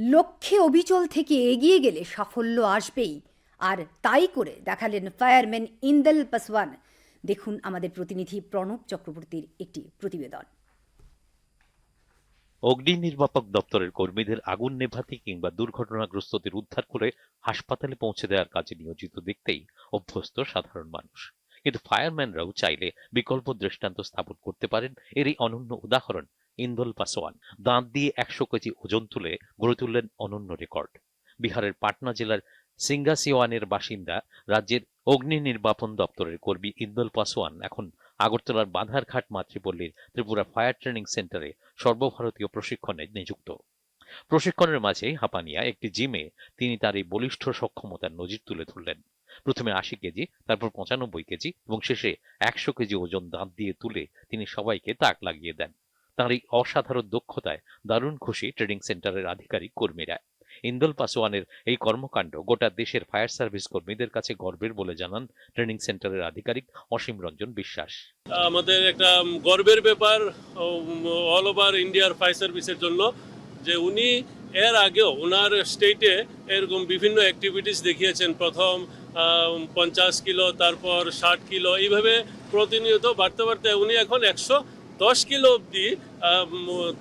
লক্ষ্যে অবিচল থেকে এগিয়ে গেলে সাফল্য আসবেই। আর তাই করে দেখালেন ফায়ারম্যান ইন্দেল পাসওয়ান। দেখুন আমাদের প্রতিনিধি প্রণব চক্রবর্তীর একটি প্রতিবেদন। অগ্নি নির্বাপক দপ্তরের কর্মীদের আগুন নেভাতে কিংবা দুর্ঘটনাগ্রস্তদের উদ্ধার করে হাসপাতালে পৌঁছে দেওয়ার কাজে নিয়োজিত দেখতেই অভ্যস্ত সাধারণ মানুষ। কিন্তু ফায়ারম্যানরাও চাইলে বিকল্প দৃষ্টান্ত স্থাপন করতে পারেন। এরই অনন্য উদাহরণ ইন্দোল পাসওয়ান দাঁত দিয়ে একশো কেজি ওজন তুলে গড়ে তুললেন অনন্য রেকর্ড। বিহারের পাটনা জেলার সিঙ্গাসিওয়ানের বাসিন্দা, রাজ্যের অগ্নি নির্বাপন দপ্তরের কর্মী ইন্দোল পাসওয়ান এখন আগরতলার বাঁধারঘাট মাতৃপল্লীর ত্রিপুরা ফায়ার ট্রেনিং সেন্টারে সর্বভারতীয় প্রশিক্ষণে নিযুক্ত। প্রশিক্ষণের মাঝে হাঁপানিয়া একটি জিমে তিনি তার এই বলিষ্ঠ সক্ষমতার নজির তুলে ধরলেন। প্রথমে আশি কেজি, তারপর পঁচানব্বই কেজি এবং শেষে একশো কেজি ওজন দাঁত দিয়ে তুলে তিনি সবাইকে তাক লাগিয়ে দেন। তার এই অসাধারণ দক্ষতায় দারুণ খুশি ট্রেনিং সেন্টারের আধিকারিক কর্মীরা। ইন্দোল পাসওয়ানের এই কর্মকাণ্ড গোটা দেশের ফায়ার সার্ভিস কর্মীদের কাছে গর্বের বলে জানান ট্রেনিং সেন্টারের আধিকারিক অসীম রঞ্জন বিশ্বাস। আমাদের একটা গর্বের ব্যাপার অল ওভার ইন্ডিয়ার ফায়ার সার্ভিসের জন্য, যে উনি এর আগেও ওনার স্টেটে এরকম বিভিন্ন অ্যাক্টিভিটিস দেখিয়েছেন। প্রথম পঞ্চাশ কিলো, তারপর ষাট কিলো, এইভাবে প্রতিনিয়ত বাড়তে বাড়তে উনি এখন একশো দশ কিলো অবধি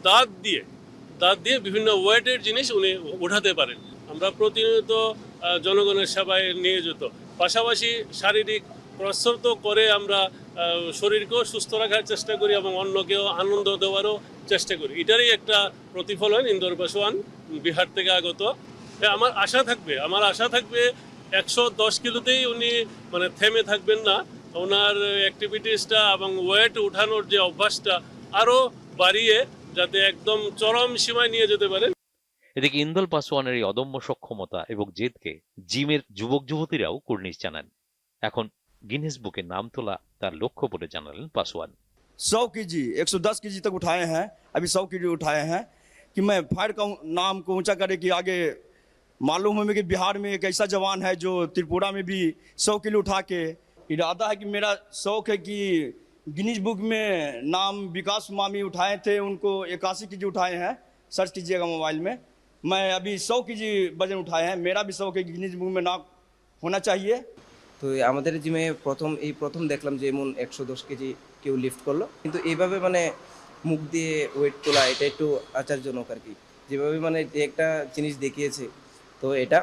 দাঁত দিয়ে দাঁত দিয়ে বিভিন্ন ওয়েটের জিনিস উনি উঠাতে পারেন। আমরা প্রতিনিয়ত জনগণের সেবায় নিয়োজিত। পাশাপাশি শারীরিক কসরত করে আমরা শরীরকেও সুস্থ রাখার চেষ্টা করি এবং অন্যকেও আনন্দ দেওয়ারও চেষ্টা করি। এটারই একটা প্রতিফলন ইন্দোর পাসওয়ান বিহার থেকে আগত। হ্যাঁ, আমার আশা থাকবে আমার আশা থাকবে একশো দশ কিলোতেই উনি মানে থেমে থাকবেন না। ওনার অ্যাক্টিভিটিসটা এবং ওয়েট উঠানোর যে অভ্যাসটা আরও বাড়িয়ে যাতে একদম চরম সীমায় নিয়ে যেতে পারেন এদিকে ইন্দোল পাসওয়ানের এই অদম্য সক্ষমতা এবং জেদকে জিমের যুবক যুবতীরাও কুর্নিশ জানান এখন গিনেস বুকে নাম তোলা তার লক্ষ্য বলে জানালেন পাসওয়ান सौ के जी एक सौ दस के जी तक उठाए हैं अभी सौ के जी उठाए हैं कि मैं फायर का नाम को ऊंचा करे कि आगे मालूम हमें कि बिहार में एक ऐसा जवान है जो त्रिपुरा में भी सौ किलो उठा के इरादा है कि मेरा शौक है कि गिनीज बुक में नाम विकास मामी उठाए थे उनको इक्यासी के जी उठाए हैं सर्च कीजिएगा मोबाइल में मैं अभी सौ के जी वजन उठाए हैं मेरा भी शौक है कि गिनीज बुक में नाम होना चाहिए তো আমাদের জিমে প্রথম এই প্রথম দেখলাম যে এমন একশো দশ কেজি কেউ লিফট করলো কিন্তু এইভাবে মানে মুখ দিয়ে ওয়েট তোলা এটা একটু আচারজনক আর কি যেভাবে মানে যে একটা জিনিস দেখিয়েছে তো এটা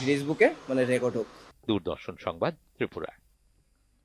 গিনিস বুকে মানে রেকর্ড হোক দূরদর্শন সংবাদ ত্রিপুরা